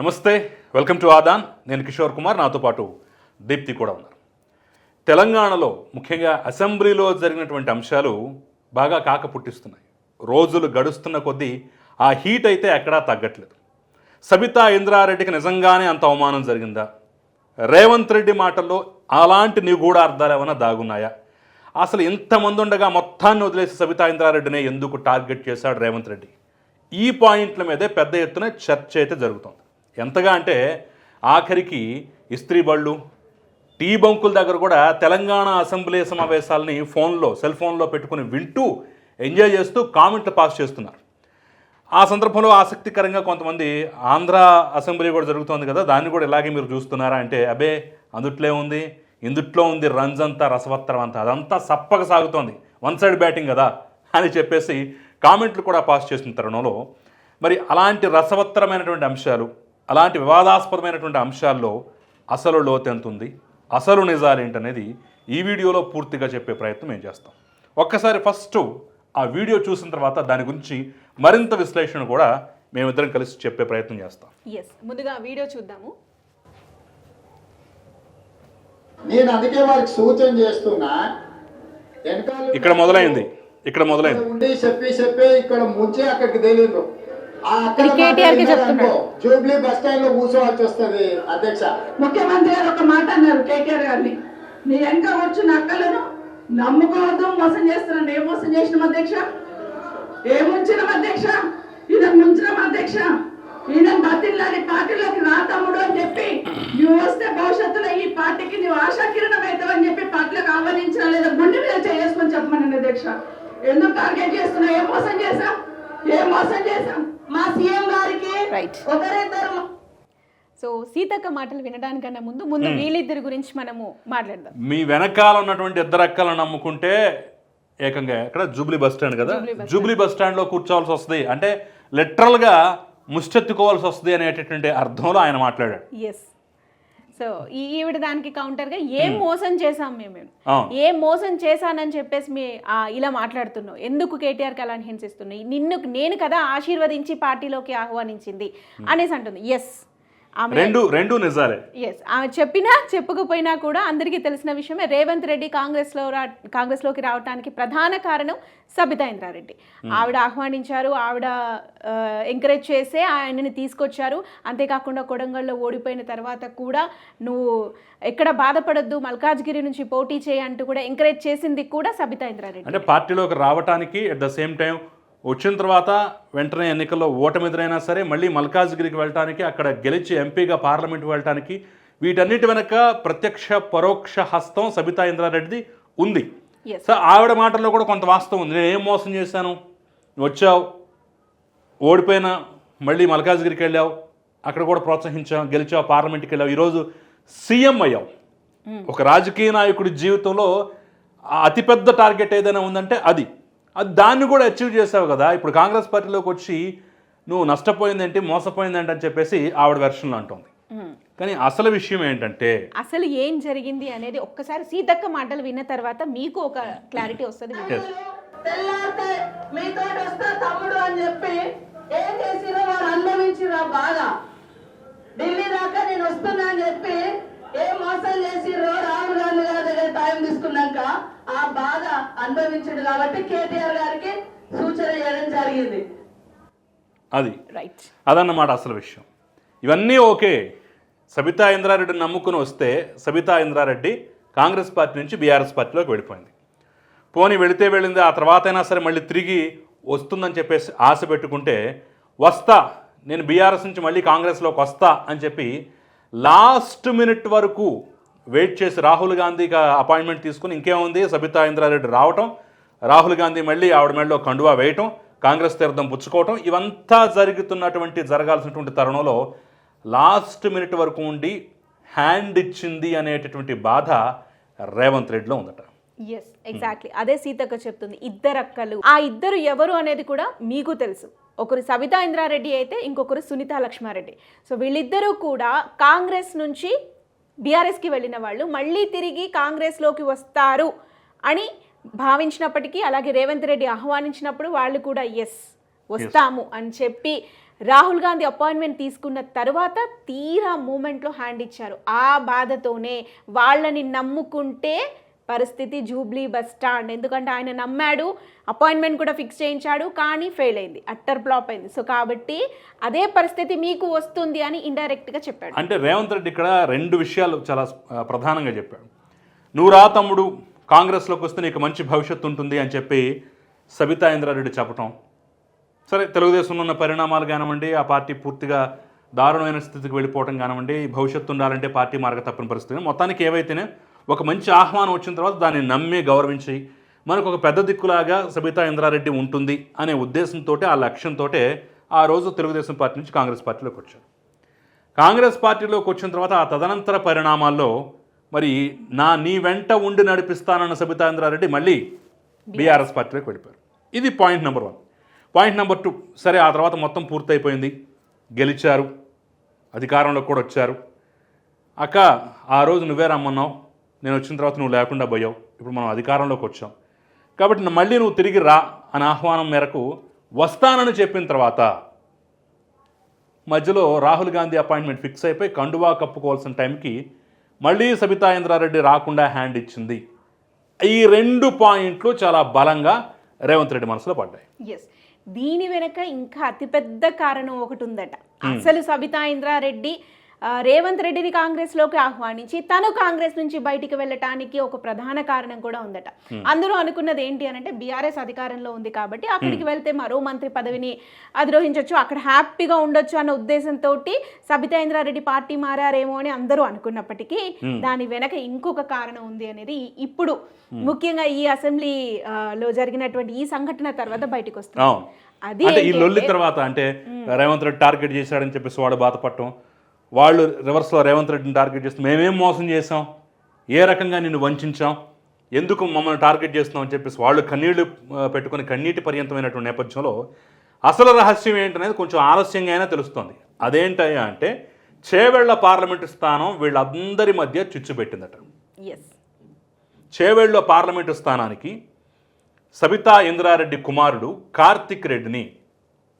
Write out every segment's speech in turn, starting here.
నమస్తే welcome to Aadan. నేను కిషోర్ కుమార్ నాతో పాటు దీప్తి కూడా ఉన్నారు. తెలంగాణలో ముఖ్యంగా అసెంబ్లీలో జరిగినటువంటి అంశాలు బాగా కాక పుట్టిస్తున్నాయి. రోజులు గడుస్తున్న కొద్దీ ఆ హీట్ అయితే ఎక్కడా తగ్గట్లేదు. సబితా ఇంద్రారెడ్డికి నిజంగానే అంత అవమానం జరిగిందా? రేవంత్ రెడ్డి మాటల్లో అలాంటి నిగూఢార్థాలు ఏమైనా దాగున్నాయా? అసలు ఇంతమంది ఉండగా మొత్తాన్ని వదిలేసి సబితా ఇంద్రారెడ్డినే ఎందుకు టార్గెట్ చేశాడు రేవంత్ రెడ్డి? ఈ పాయింట్ల మీదే పెద్ద ఎత్తున చర్చ అయితే జరుగుతుంది. ఎంతగా అంటే ఆఖరికి ఇస్త్రీ బళ్ళు టీ బంకుల దగ్గర కూడా తెలంగాణ అసెంబ్లీ సమావేశాలని ఫోన్లో సెల్ ఫోన్లో పెట్టుకుని వింటూ ఎంజాయ్ చేస్తూ కామెంట్లు పాస్ చేస్తున్నారు. ఆ సందర్భంలో ఆసక్తికరంగా కొంతమంది ఆంధ్ర అసెంబ్లీ కూడా జరుగుతోంది కదా దాన్ని కూడా ఇలాగే మీరు చూస్తున్నారా అంటే అబే అందుట్లో ఉంది ఇందుట్లో ఉంది రంజ్ అంతా రసవత్తరం అంతా అదంతా సప్పగా సాగుతోంది వన్ సైడ్ బ్యాటింగ్ కదా అని చెప్పేసి కామెంట్లు కూడా పాస్ చేసిన తరుణంలో మరి అలాంటి రసవత్తరమైనటువంటి అంశాలు అలాంటి వివాదాస్పదమైనటువంటి అంశాల్లో అసలు లోతు ఎంత ఉంది అసలు నిజాలు ఏంటనేది ఈ వీడియోలో పూర్తిగా చెప్పే ప్రయత్నం మేము చేస్తాం? ఒక్కసారి ఫస్ట్ ఆ వీడియో చూసిన తర్వాత దాని గురించి మరింత విశ్లేషణ కూడా మేమిద్దరం కలిసి చెప్పే ప్రయత్నం చేస్తాం. ఎస్ ముందుగా వీడియో చూద్దాము. నేను అందుకే వారికి సూచన చేస్తున్నా ఇక్కడ మొదలైంది. ఇక్కడ మొదలైంది. ఉండి చెప్పి చెప్పి ఇక్కడ ముంచి అక్కడికి తెలియదు కేటీఆర్ చెప్తున్నాడు. జూబ్లీ బస్ స్టాండ్లో కూర్చోవాల్సి వస్తుంది అధ్యక్ష. ముఖ్యమంత్రి గారు ఒక మాట అన్నారు కేటీఆర్ గారిని. నీ వెనక వచ్చిన అక్కలను నమ్ముకోవద్దు మోసం చేస్తున్నాను. ఏం మోసం చేసినాం అధ్యక్ష? ఏం ఉంచినాం అధ్యక్ష? ఈయన ముంచినాం అధ్యక్ష? ఈయన బతిల్లాని పార్టీలోకి రా తమ్ముడు అని చెప్పి నువ్వు వస్తే భవిష్యత్తులో ఈ పార్టీకి నువ్వు ఆశాకిరణం అవుతావు అని చెప్పి పార్టీలోకి ఆహ్వానించిన లేదా గుండె మీద చేసుకొని చెప్పమని అధ్యక్ష. ఎందుకు టార్గెట్ చేస్తున్నావు? ఏం మోసం చేశాం ఏం మోసం చేశాం మా సీఎం గారికి Right. ఒకరిద్దరు సో సీతక్క మాటలు వినడానికన్నా ముందు ముందు వీళ్ళిద్దరి గురించి మనము మాట్లాడదాం. మీ వెనకాల ఉన్నటువంటి ఇద్దరు అక్కలను నమ్ముకుంటే ఏకంగా ఎక్కడ జూబ్లీ బస్ స్టాండ్ కదా? జూబ్లీ బస్ స్టాండ్లో కూర్చోవాల్సి వస్తుంది. అంటే లిటరల్గా ముష్టెత్తుకోవాల్సి వస్తుంది అనేటటువంటి అర్థంలో ఆయన మాట్లాడాడు. ఎస్ సో ఈ ఈవిడ దానికి counter గా ఏం మోసం చేసాం మేము. ఏం మోసం చేశానని చెప్పేసి మీ ఆ, ఇలా మాట్లాడుతున్నావు? ఎందుకు కేటీఆర్కి అలా హింసిస్తున్నాయి నిన్ను నేను కదా ఆశీర్వదించి పార్టీలోకి ఆహ్వానించింది అనేసి అంటుంది. ఎస్ రెండు రెండు నిజాలే. ఎస్ ఆమె చెప్పినా చెప్పకపోయినా కూడా అందరికీ తెలిసిన విషయమే రేవంత్ రెడ్డి కాంగ్రెస్లో రా కాంగ్రెస్లోకి రావడానికి ప్రధాన కారణం సబితా ఇంద్రారెడ్డి. ఆవిడ ఆహ్వానించారు ఆవిడ ఎంకరేజ్ చేసే ఆయనని తీసుకొచ్చారు. అంతేకాకుండా కొడంగల్లో ఓడిపోయిన తర్వాత కూడా నువ్వు ఎక్కడ బాధపడొద్దు మల్కాజ్గిరి నుంచి పోటీ చేయి అంటూ కూడా ఎంకరేజ్ చేసింది కూడా సబితా ఇంద్రారెడ్డి. అంటే పార్టీలోకి రావటానికి అట్ ద సేమ్ టైం వచ్చిన తర్వాత వెంటనే ఎన్నికల్లో ఓటమి ఎదురైనా సరే మళ్ళీ మల్కాజ్గిరికి వెళ్ళటానికి అక్కడ గెలిచి ఎంపీగా పార్లమెంట్కి వెళ్ళటానికి వీటన్నిటి వెనక ప్రత్యక్ష పరోక్ష హస్తం సబితా ఇంద్రారెడ్డిది ఉంది. సో ఆవిడ మాటల్లో కూడా కొంత వాస్తవం ఉంది. నేను ఏం మోసం చేశాను? వచ్చావు ఓడిపోయినా మళ్ళీ మల్కాజ్గిరికి వెళ్ళావు అక్కడ కూడా ప్రోత్సహించావు గెలిచావు పార్లమెంట్కి వెళ్ళావు ఈరోజు సీఎం అయ్యావు. ఒక రాజకీయ నాయకుడి జీవితంలో అతిపెద్ద టార్గెట్ ఏదైనా ఉందంటే అది. అది దాన్ని కూడా అచీవ్ చేసావు కదా. ఇప్పుడు కాంగ్రెస్ పార్టీలోకి వచ్చి నువ్వు నష్టపోయిందేంటి మోసపోయిందేంటి అని చెప్పేసి ఆవిడ వెర్షన్లో అంటుంది. కానీ అసలు విషయం ఏంటంటే అసలు ఏం జరిగింది అనేది ఒక్కసారి సీతక్క మాటలు విన్న తర్వాత మీకు ఒక క్లారిటీ వస్తుంది మీతో వస్తా తమ్ముడు అని చెప్పి ఏం చేసిరో వారు అనుభవించిరా బాగా ఢిల్లీ దాకా నేను వస్తున్నా అని చెప్పి ఏం మోసం చేసిరో రాహుల్ గాంధీ గారి దగ్గర టైం తీసుకున్నాక ఆ బాధ అనుభవించడు కాబట్టి కేటీఆర్ గారికి సూచన చేయడం జరిగింది. అది. రైట్ అదన్నమాట అసలు విషయం. ఇవన్నీ ఓకే. సబితా ఇంద్రారెడ్డిని నమ్ముకుని వస్తే సబితా ఇంద్రారెడ్డి కాంగ్రెస్ పార్టీ నుంచి బీఆర్ఎస్ పార్టీలోకి వెళ్ళిపోయింది. పోనీ వెళితే వెళ్ళింది ఆ తర్వాత అయినా సరే మళ్ళీ తిరిగి వస్తుందని చెప్పేసి ఆశ పెట్టుకుంటే వస్తా నేను బీఆర్ఎస్ నుంచి మళ్ళీ కాంగ్రెస్లోకి వస్తా అని చెప్పి లాస్ట్ మినిట్ వరకు వెయిట్ చేసి రాహుల్ గాంధీకి అపాయింట్మెంట్ తీసుకుని ఇంకేముంది సబితా ఇంద్రారెడ్డి రావటం రాహుల్ గాంధీ మళ్ళీ ఆవిడ మెడలో కండువా వేయటం కాంగ్రెస్ తీర్థం పుచ్చుకోవటం ఇవంతా జరుగుతున్నటువంటి జరగాల్సినటువంటి తరుణంలో లాస్ట్ మినిట్ వరకు ఉండి హ్యాండ్ ఇచ్చింది అనేటటువంటి బాధ రేవంత్ రెడ్డిలో ఉందట. ఎస్ ఎగ్జాక్ట్లీ అదే సీతక్క చెప్తుంది ఇద్దరు అక్కలు ఆ ఇద్దరు ఎవరు అనేది కూడా మీకు తెలుసు. ఒకరు సబితా ఇంద్రారెడ్డి అయితే ఇంకొకరు సునీత లక్ష్మారెడ్డి. సో వీళ్ళిద్దరూ కూడా కాంగ్రెస్ నుంచి బీఆర్ఎస్కి వెళ్ళిన వాళ్ళు మళ్ళీ తిరిగి కాంగ్రెస్లోకి వస్తారు అని భావించినప్పటికీ అలాగే రేవంత్ రెడ్డి ఆహ్వానించినప్పుడు వాళ్ళు కూడా ఎస్ వస్తాము అని చెప్పి రాహుల్ గాంధీ అపాయింట్మెంట్ తీసుకున్న తర్వాత తీరా మూమెంట్లో హ్యాండ్ ఇచ్చారు. ఆ బాధతోనే వాళ్ళని నమ్ముకుంటే పరిస్థితి జూబ్లీ బస్ స్టాండ్. ఎందుకంటే ఆయన నమ్మాడు అపాయింట్మెంట్ కూడా ఫిక్స్ చేయించాడు కానీ ఫెయిల్ అయింది. అట్టర్ ఫ్లాప్ అయింది. సో కాబట్టి అదే పరిస్థితి మీకు వస్తుంది అని ఇండైరెక్ట్గా చెప్పాడు. అంటే రేవంత్ రెడ్డి ఇక్కడ రెండు విషయాలు చాలా ప్రధానంగా చెప్పాడు. నువ్వు రా తమ్ముడు కాంగ్రెస్లోకి వస్తే నీకు మంచి భవిష్యత్తు ఉంటుంది అని చెప్పి సబితా ఇంద్రారెడ్డి చెప్పటం. సరే తెలుగుదేశంలో ఉన్న పరిణామాలు కానివ్వండి ఆ పార్టీ పూర్తిగా దారుణమైన స్థితికి వెళ్ళిపోవడం కానివ్వండి భవిష్యత్తు ఉండాలంటే పార్టీ మార్గ తప్పని పరిస్థితి. మొత్తానికి ఏవైతేనే ఒక మంచి ఆహ్వానం వచ్చిన తర్వాత దాన్ని నమ్మి గౌరవించి మనకు ఒక పెద్ద దిక్కులాగా సబితా ఇంద్రారెడ్డి ఉంటుంది అనే ఉద్దేశంతో ఆ లక్ష్యంతో ఆ రోజు తెలుగుదేశం పార్టీ నుంచి కాంగ్రెస్ పార్టీలోకి వచ్చారు. కాంగ్రెస్ పార్టీలోకి వచ్చిన తర్వాత ఆ తదనంతర పరిణామాల్లో మరి నా నీ వెంట ఉండి నడిపిస్తానన్న సబితా ఇంద్రారెడ్డి మళ్ళీ బీఆర్ఎస్ పార్టీలోకి వెళ్ళిపోయారు. ఇది point number one. Point number two సరే ఆ తర్వాత మొత్తం పూర్తయిపోయింది. గెలిచారు. అధికారంలోకి కూడా వచ్చారు. అక్క ఆ రోజు నువ్వే రమ్మన్నావు. నేను వచ్చిన తర్వాత నువ్వు లేకుండా పోయావు. ఇప్పుడు మనం అధికారంలోకి వచ్చాం. కాబట్టి మళ్ళీ నువ్వు తిరిగి రా అని ఆహ్వానం మేరకు వస్తానని చెప్పిన తర్వాత మధ్యలో రాహుల్ గాంధీ అపాయింట్మెంట్ ఫిక్స్ అయిపోయి కండువా కప్పుకోవాల్సిన టైంకి మళ్ళీ సబితా ఇంద్రారెడ్డి రాకుండా హ్యాండ్ ఇచ్చింది. ఈ రెండు పాయింట్లు చాలా బలంగా రేవంత్ రెడ్డి మనసులో పడ్డాయి. ఎస్ దీని వెనక ఇంకా అతిపెద్ద కారణం ఒకటి ఉందట. అసలు సబితా ఇంద్రారెడ్డి రేవంత్ రెడ్డిని కాంగ్రెస్లోకి ఆహ్వానించి తను కాంగ్రెస్ నుంచి బయటికి వెళ్ళటానికి ఒక ప్రధాన కారణం కూడా ఉందట. అందరూ అనుకున్నది ఏంటి అని అంటే బీఆర్ఎస్ అధికారంలో ఉంది కాబట్టి అక్కడికి వెళ్తే మరో మంత్రి పదవిని అధిరోహించవచ్చు అక్కడ హ్యాపీగా ఉండొచ్చు అన్న ఉద్దేశంతో సబితా ఇంద్రారెడ్డి పార్టీ మారారేమో అని అందరూ అనుకున్నప్పటికీ దాని వెనక ఇంకొక కారణం ఉంది అనేది ఇప్పుడు ముఖ్యంగా ఈ అసెంబ్లీ ఆ, లో జరిగినటువంటి ఈ సంఘటన తర్వాత బయటకు వస్తుంది. అది అంటే ఈ లొల్లి తర్వాత అంటే రేవంత్ రెడ్డి టార్గెట్ చేశాడని చెప్పేసి వాడు బాధపడటం వాళ్ళు రివర్స్లో రేవంత్ రెడ్డిని టార్గెట్ చేస్తే మేమేం మోసం చేసాం ఏ రకంగా నిన్ను వంచాం? ఎందుకు మమ్మల్ని టార్గెట్ చేస్తున్నాం అని చెప్పేసి వాళ్ళు కన్నీళ్ళు పెట్టుకుని కన్నీటి పర్యంతమైనటువంటి నేపథ్యంలో అసలు రహస్యం ఏంటనేది కొంచెం ఆలస్యంగా అయినా తెలుస్తోంది. అదేంటయ్యా అంటే చేవెళ్ళ పార్లమెంటు స్థానం వీళ్ళందరి మధ్య చిచ్చు పెట్టిందట. ఎస్ చేవేళ్ళలో పార్లమెంటు స్థానానికి సబితా ఇంద్రారెడ్డి కుమారుడు కార్తిక్ రెడ్డిని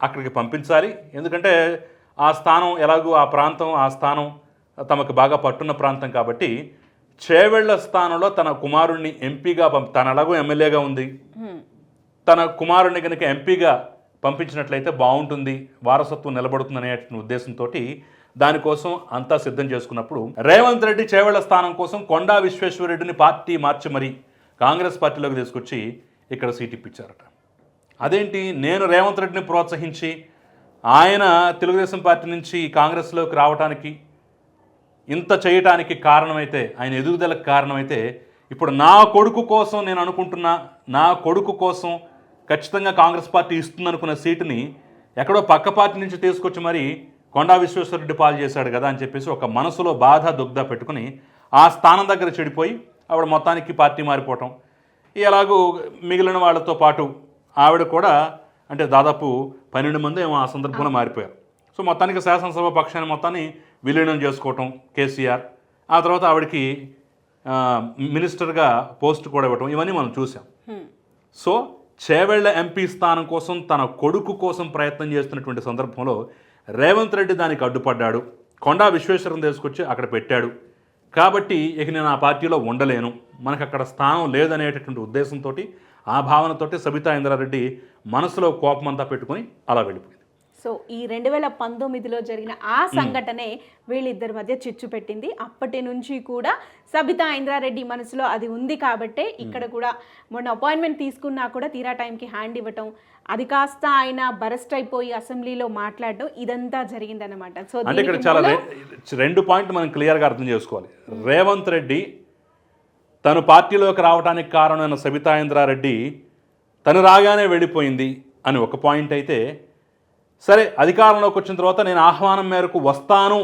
అక్కడికి పంపించాలి. ఎందుకంటే ఆ స్థానం ఎలాగూ ఆ ప్రాంతం ఆ స్థానం తమకు బాగా పట్టున్న ప్రాంతం కాబట్టి చేవెళ్ళ స్థానంలో తన కుమారుణ్ణి ఎంపీగా పంప తన ఎలాగో ఎమ్మెల్యేగా ఉంది. తన కుమారుడిని కనుక ఎంపీగా పంపించినట్లయితే బాగుంటుంది వారసత్వం నిలబడుతుంది అనే ఉద్దేశంతో దానికోసం అంతా సిద్ధం చేసుకున్నప్పుడు రేవంత్ రెడ్డి చేవెళ్ళ స్థానం కోసం కొండా విశ్వేశ్వరరెడ్డిని పార్టీ మార్చి మరి కాంగ్రెస్ పార్టీలోకి తీసుకొచ్చి ఇక్కడ సీట్ ఇప్పించారట. అదేంటి? నేను రేవంత్ రెడ్డిని ప్రోత్సహించి ఆయన తెలుగుదేశం పార్టీ నుంచి కాంగ్రెస్లోకి రావడానికి ఇంత చేయటానికి కారణమైతే ఆయన ఎదుగుదలకు కారణమైతే ఇప్పుడు నా కొడుకు కోసం నేను అనుకుంటున్నా నా కొడుకు కోసం ఖచ్చితంగా కాంగ్రెస్ పార్టీ ఇస్తుందనుకున్న సీటుని ఎక్కడో పక్క పార్టీ నుంచి తీసుకొచ్చి మరి కొండా విశ్వేశ్వరరెడ్డి పాలు చేశాడు కదా అని చెప్పేసి ఒక మనసులో బాధ దుగ్ధ పెట్టుకుని ఆ స్థానం దగ్గర చెడిపోయి ఆవిడ మొత్తానికి పార్టీ మారిపోవటం. ఎలాగూ మిగిలిన వాళ్ళతో పాటు ఆవిడ కూడా అంటే దాదాపు పన్నెండు మంది ఏమో ఆ సందర్భంలో మారిపోయారు. సో మొత్తానికి శాసనసభ పక్షాన్ని మొత్తాన్ని విలీనం చేసుకోవటం కేసీఆర్. ఆ తర్వాత ఆవిడకి మినిస్టర్గా పోస్ట్ కూడా ఇవ్వటం ఇవన్నీ మనం చూసాం. సో చేవెళ్ళ ఎంపీ స్థానం కోసం తన కొడుకు కోసం ప్రయత్నం చేస్తున్నటువంటి సందర్భంలో రేవంత్ రెడ్డి దానికి అడ్డుపడ్డాడు. కొండా విశ్వేశ్వరం తీసుకొచ్చి అక్కడ పెట్టాడు. కాబట్టి ఇక నేను ఆ పార్టీలో ఉండలేను. మనకు అక్కడ స్థానం లేదనేటటువంటి ఉద్దేశంతో ఆ భావనతోటి సబితా ఇంద్రారెడ్డి మనసులో కోపం అంతా పెట్టుకొని అలా వెళ్ళిపోయింది. సో ఈ రెండు వేల పంతొమ్మిదిలో జరిగిన ఆ సంఘటనే వీళ్ళిద్దరి మధ్య చిచ్చు పెట్టింది. అప్పటి నుంచి కూడా సబితా ఇంద్రారెడ్డి మనసులో అది ఉంది కాబట్టే ఇక్కడ కూడా మొన్న అపాయింట్మెంట్ తీసుకున్నా కూడా తీరా టైంకి హ్యాండ్ ఇవ్వటం అది కాస్త ఆయన బరస్ట్ అయిపోయి అసెంబ్లీలో మాట్లాడటం ఇదంతా జరిగిందనమాట సో అంటే ఇక్కడ చాలా రెండు పాయింట్లు మనం క్లియర్గా అర్థం చేసుకోవాలి. రేవంత్ రెడ్డి తను పార్టీలోకి రావడానికి కారణమైన సబితా ఇంద్రారెడ్డి తను రాగానే వెళ్ళిపోయింది అని ఒక పాయింట్ అయితే సరే అధికారంలోకి వచ్చిన తర్వాత నేను ఆహ్వానం మేరకు వస్తాను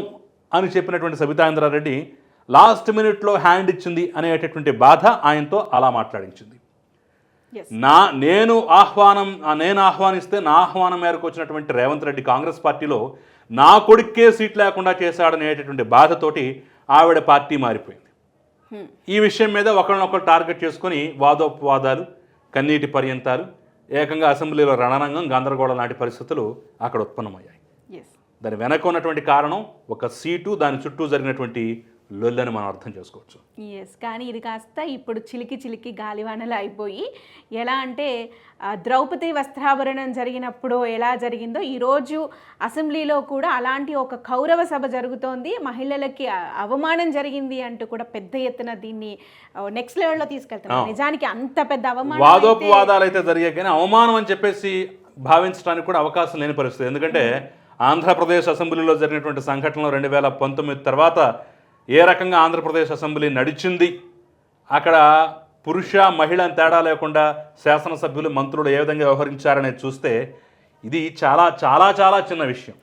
అని చెప్పినటువంటి సబితా ఇంద్రారెడ్డి లాస్ట్ మినిట్లో హ్యాండ్ ఇచ్చింది అనేటటువంటి బాధ ఆయనతో అలా మాట్లాడించింది. Yes. నా నేను ఆహ్వానం నేను ఆహ్వానిస్తే నా ఆహ్వానం మేరకు వచ్చినటువంటి రేవంత్ రెడ్డి కాంగ్రెస్ పార్టీలో నా కొడుక్కే సీట్ లేకుండా చేశాడనేటటువంటి బాధతోటి ఆవిడ పార్టీ మారిపోయింది. ఈ విషయం మీద ఒకరినొకరు టార్గెట్ చేసుకొని వాదోపవాదాలు కన్నీటి పర్యంతాలు ఏకంగా అసెంబ్లీలో రణరంగం గందరగోళం లాంటి పరిస్థితులు అక్కడ ఉత్పన్నమయ్యాయి. దాని వెనక ఉన్నటువంటి కారణం ఒక సీటు దాని చుట్టూ జరిగినటువంటి లొల్లని మనం అర్థం చేసుకోవచ్చు. ఎస్ కానీ ఇది కాస్త ఇప్పుడు చిలికి చిలికి గాలివానలు అయిపోయి ఎలా అంటే ద్రౌపది వస్త్రాభరణం జరిగినప్పుడు ఎలా జరిగిందో ఈరోజు అసెంబ్లీలో కూడా అలాంటి ఒక కౌరవ సభ జరుగుతోంది. మహిళలకి అవమానం జరిగింది అంటూ కూడా పెద్ద ఎత్తున దీన్ని నెక్స్ట్ లెవెల్లో తీసుకెళ్తున్నారు. నిజానికి అంత పెద్ద అవమానం వాదోపవాదాలు అయితే జరిగాయి కానీ అవమానం అని చెప్పేసి భావించడానికి కూడా అవకాశం లేని పరిస్థితి. ఎందుకంటే ఆంధ్రప్రదేశ్ అసెంబ్లీలో జరిగినటువంటి సంఘటనలు రెండు వేల పంతొమ్మిది తర్వాత ఏ రకంగా ఆంధ్రప్రదేశ్ అసెంబ్లీ నడిచింది? అక్కడ పురుష మహిళ తేడా లేకుండా శాసనసభ్యులు మంత్రులు ఏ విధంగా వ్యవహరించారనేది చూస్తే ఇది చాలా చాలా చాలా చిన్న విషయం.